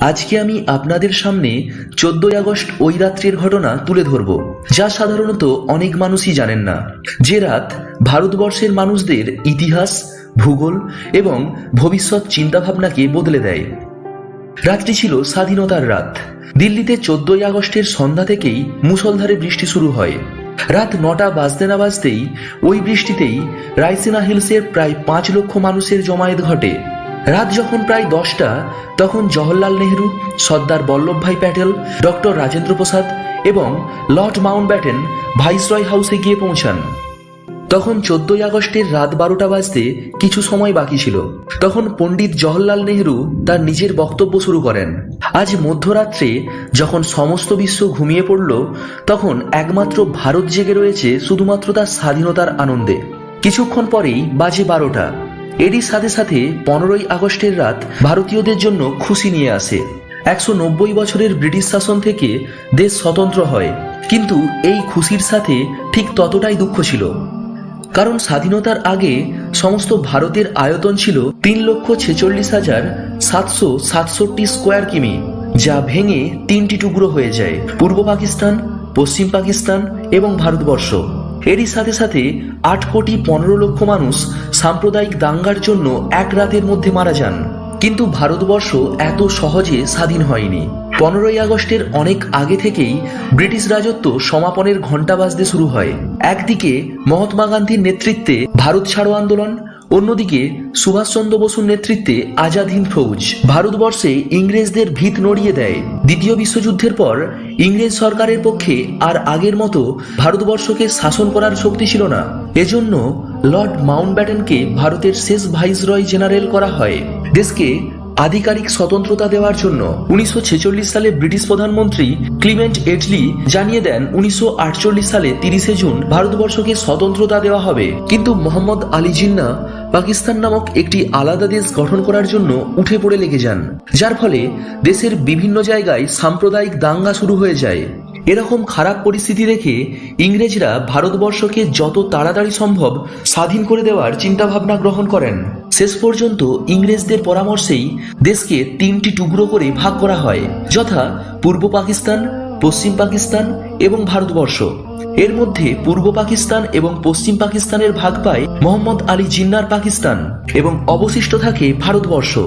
আজকে আমি আপনাদের সামনে চোদ্দই আগস্ট ওই রাত্রির ঘটনা তুলে ধরব, যা সাধারণত অনেক মানুষই জানেন না। যে রাত ভারতবর্ষের মানুষদের ইতিহাস, ভূগোল এবং ভবিষ্যৎ চিন্তাভাবনাকে বদলে দেয়। রাতটি ছিল স্বাধীনতার রাত। দিল্লিতে চোদ্দই আগস্টের সন্ধ্যা থেকেই মুষলধারে বৃষ্টি শুরু হয়। রাত নটা বাজতে না বাজতেই ওই বৃষ্টিতেই রায়সিনা হিলসের প্রায় পাঁচ লক্ষ মানুষের জমায়েত ঘটে। রাত যখন প্রায় দশটা, তখন জওহরলাল নেহরু, সর্দার বল্লভভাই প্যাটেল, ডক্টর রাজেন্দ্র প্রসাদ এবং লর্ড মাউন্ট ব্যাটেন ভাইসরয় হাউসে গিয়ে পৌঁছান। তখন চোদ্দই আগস্টের রাত বারোটা বাজতে কিছু সময় বাকি ছিল। তখন পণ্ডিত জওহরলাল নেহরু তার নিজের বক্তব্য শুরু করেন। আজ মধ্যরাত্রে যখন সমস্ত বিশ্ব ঘুমিয়ে পড়ল, তখন একমাত্র ভারত জেগে রয়েছে শুধুমাত্র তার স্বাধীনতার আনন্দে। কিছুক্ষণ পরেই বাজে বারোটা। এরই সাথে সাথে পনেরোই আগস্টের রাত ভারতীয়দের জন্য খুশি নিয়ে আসে। একশো নব্বই বছরের ব্রিটিশ শাসন থেকে দেশ স্বতন্ত্র হয়। কিন্তু এই খুশির সাথে ঠিক ততটাই দুঃখ ছিল। কারণ স্বাধীনতার আগে সমস্ত ভারতের আয়তন ছিল তিন লক্ষ ছেচল্লিশ হাজার সাতশো সাতষট্টি স্কোয়ার কিমি, যা ভেঙে তিনটি টুকরো হয়ে যায়। পূর্ব পাকিস্তান, পশ্চিম পাকিস্তান এবং ভারতবর্ষ। এরই সাথে সাথে আট কোটি পনেরো লক্ষ মানুষ সাম্প্রদায়িক দাঙ্গার জন্য এক রাতের মধ্যে মারা যান। কিন্তু ভারতবর্ষ এত সহজে স্বাধীন হয়নি। পনেরোই আগস্টের অনেক আগে থেকেই ব্রিটিশ রাজত্ব সমাপনের ঘণ্টা বাজতে শুরু হয়। একদিকে মহাত্মা গান্ধীর নেতৃত্বে ভারত ছাড়ো আন্দোলন অন্যদিকে সুভাষচন্দ্র বসুর নেতৃত্বে আজাদ হিন্দ ফৌজ। ভারতবর্ষে ইংরেজদের ভিত নড়িয়ে দেয়। দ্বিতীয় বিশ্বযুদ্ধের পর ইংরেজ সরকারের পক্ষে আর আগের মতো ভারতবর্ষকে শাসন করার শক্তি ছিল না। এজন্য লর্ড মাউন্ট ব্যাটেনকে ভারতের শেষ ভাইসরয় জেনারেল করা হয়। দেশকে আধিকারিক স্বতন্ত্রতা দেওয়ার জন্য উনিশশো ছেচল্লিশ সালে ব্রিটিশ প্রধানমন্ত্রী ক্লিমেন্ট এটলি জানিয়ে দেন উনিশশো আটচল্লিশ সালে তিরিশে জুন ভারতবর্ষকে স্বতন্ত্রতা দেওয়া হবে। কিন্তু মোহাম্মদ আলী জিন্না পাকিস্তান নামক একটি আলাদা দেশ গঠন করার জন্য উঠে পড়ে লেগে যান, যার ফলে দেশের বিভিন্ন জায়গায় সাম্প্রদায়িক দাঙ্গা শুরু হয়ে যায়। এরকম খারাপ পরিস্থিতি দেখে ইংরেজরা ভারতবর্ষকে যত তাড়াতাড়ি সম্ভব স্বাধীন করে দেওয়ার চিন্তাভাবনা গ্রহণ করেন। শেষ পর্যন্ত ইংরেজদের পরামর্শেই দেশকে তিনটি টুকরো করে ভাগ করা হয়, যথা পূর্ব পাকিস্তান, পশ্চিম পাকিস্তান এবং ভারতবর্ষ। এর মধ্যে পূর্ব পাকিস্তান এবং পশ্চিম পাকিস্তানের ভাগ পায় মোহাম্মদ আলী জিন্নার পাকিস্তান এবং অবশিষ্ট থাকে ভারতবর্ষ।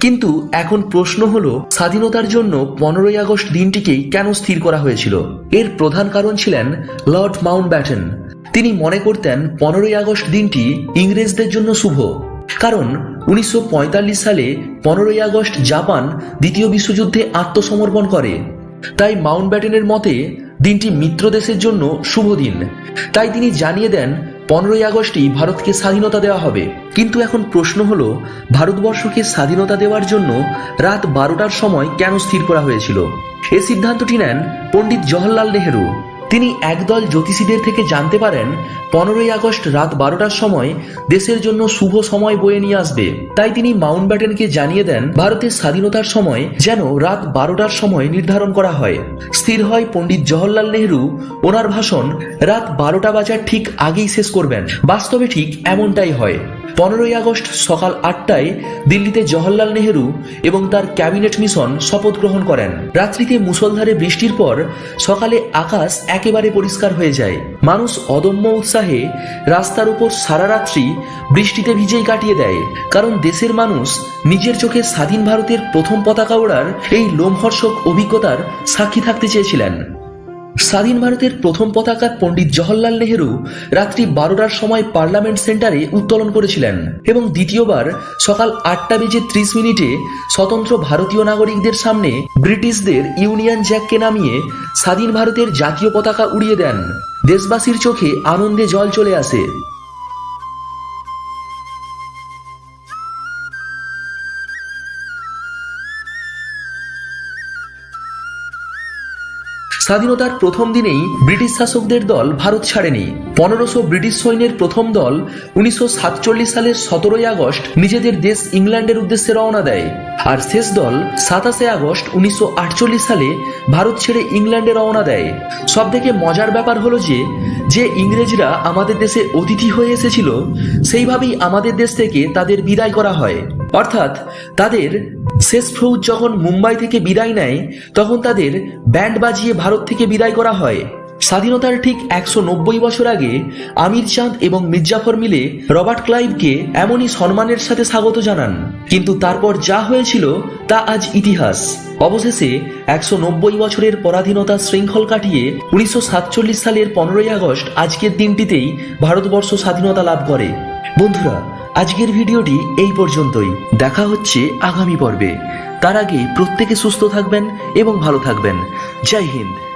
কিন্তু এখন প্রশ্ন হল, স্বাধীনতার জন্য পনেরোই আগস্ট দিনটিকেই কেন স্থির করা হয়েছিল? এর প্রধান কারণ ছিলেন লর্ড মাউন্ট ব্যাটেন তিনি মনে করতেন, পনেরোই আগস্ট দিনটি ইংরেজদের জন্য শুভ। কারণ উনিশশো পঁয়তাল্লিশ সালে পনেরোই আগস্ট জাপান দ্বিতীয় বিশ্বযুদ্ধে আত্মসমর্পণ করে। তাই মাউন্ট ব্যাটেনের মতে, দিনটি মিত্র দেশের জন্য শুভ দিন। তাই তিনি জানিয়ে দেন, পনেরোই আগস্টই ভারতকে স্বাধীনতা দেওয়া হবে। কিন্তু এখন প্রশ্ন হলো, ভারতবর্ষকে স্বাধীনতা দেওয়ার জন্য রাত বারোটার সময় কেন স্থির করা হয়েছিল? এ সিদ্ধান্তটি নেন পণ্ডিত জওহরলাল নেহেরু। তিনি একদল জ্যোতিষীদের থেকে জানতে পারেন, পনেরোই আগস্ট রাত বারোটার সময় দেশের জন্য শুভ সময় বয়ে নিয়ে আসবে। তাই তিনি মাউন্ট ব্যাটেনকে জানিয়ে দেন, ভারতের স্বাধীনতার সময় যেন রাত বারোটার সময় নির্ধারণ করা হয়। স্থির হয় পণ্ডিত জওহরলাল নেহরু, ওনার ভাষণ রাত বারোটা বাজার ঠিক আগেই শেষ করবেন। বাস্তবে ঠিক এমনটাই হয়। পনেরোই আগস্ট সকাল আটটায় দিল্লিতে জওহরলাল নেহেরু এবং তার ক্যাবিনেট মিশন শপথ গ্রহণ করেন। রাত্রিতে মুষলধারে বৃষ্টির পর সকালে আকাশ একেবারে পরিষ্কার হয়ে যায়। মানুষ অদম্য উৎসাহে রাস্তার উপর সারা রাত্রি বৃষ্টিতে ভিজেই কাটিয়ে দেয়। কারণ দেশের মানুষ নিজের চোখে স্বাধীন ভারতের প্রথম পতাকা ওড়ার এই লোমহর্ষক অভিজ্ঞতার সাক্ষী থাকতে চেয়েছিলেন। স্বাধীন ভারতের প্রথম পতাকা পণ্ডিত জওহরলাল নেহেরু রাত্রি বারোটার সময় পার্লামেন্ট সেন্টারে উত্তোলন করেছিলেন এবং দ্বিতীয়বার সকাল আটটা বেজে ত্রিশ মিনিটে স্বতন্ত্র ভারতীয় নাগরিকদের সামনে ব্রিটিশদের ইউনিয়ন জ্যাককে নামিয়ে স্বাধীন ভারতের জাতীয় পতাকা উড়িয়ে দেন। দেশবাসীর চোখে আনন্দে জল চলে আসে। স্বাধীনতার প্রথম দিনেই ব্রিটিশ শাসকদের দল ভারত ছাড়েনি। পনেরোশো ব্রিটিশ সৈন্যের প্রথম দল উনিশশো সাতচল্লিশ সালের সতেরোই আগস্ট নিজেদের দেশ ইংল্যান্ডের উদ্দেশ্যে রওনা দেয়। আর শেষ দল সাতাশে আগস্ট উনিশশো আটচল্লিশ সালে ভারত ছেড়ে ইংল্যান্ডে রওনা দেয়। সব থেকে মজার ব্যাপার হলো যে যে ইংরেজরা আমাদের দেশে অতিথি হয়ে এসেছিল, সেইভাবেই আমাদের দেশ থেকে তাদের বিদায় করা হয়। অর্থাৎ তাদের শেষ ফৌজ যখন মুম্বাই থেকে বিদায় নেয়, তখন তাদের ব্যান্ড বাজিয়ে ভারত থেকে বিদায় করা হয়। স্বাধীনতার ঠিক একশো নব্বই বছর আগে আমির চাঁদ এবং মির্জাফর মিলে রবার্ট ক্লাইভকে এমনই সম্মানের সাথে স্বাগত জানান। কিন্তু তারপর যা হয়েছিল, তা আজ ইতিহাস। অবশেষে একশো নব্বই বছরের পরাধীনতা শৃঙ্খল কাটিয়ে উনিশশো সাতচল্লিশ সালের পনেরোই আগস্ট আজকের দিনটিতেই ভারতবর্ষ স্বাধীনতা লাভ করে। বন্ধুরা আজকের ভিডিওটি এই পর্যন্তই। দেখা হচ্ছে আগামী পর্বে। তার আগে প্রত্যেকে সুস্থ থাকবেন এবং ভালো থাকবেন। জয় হিন্দ।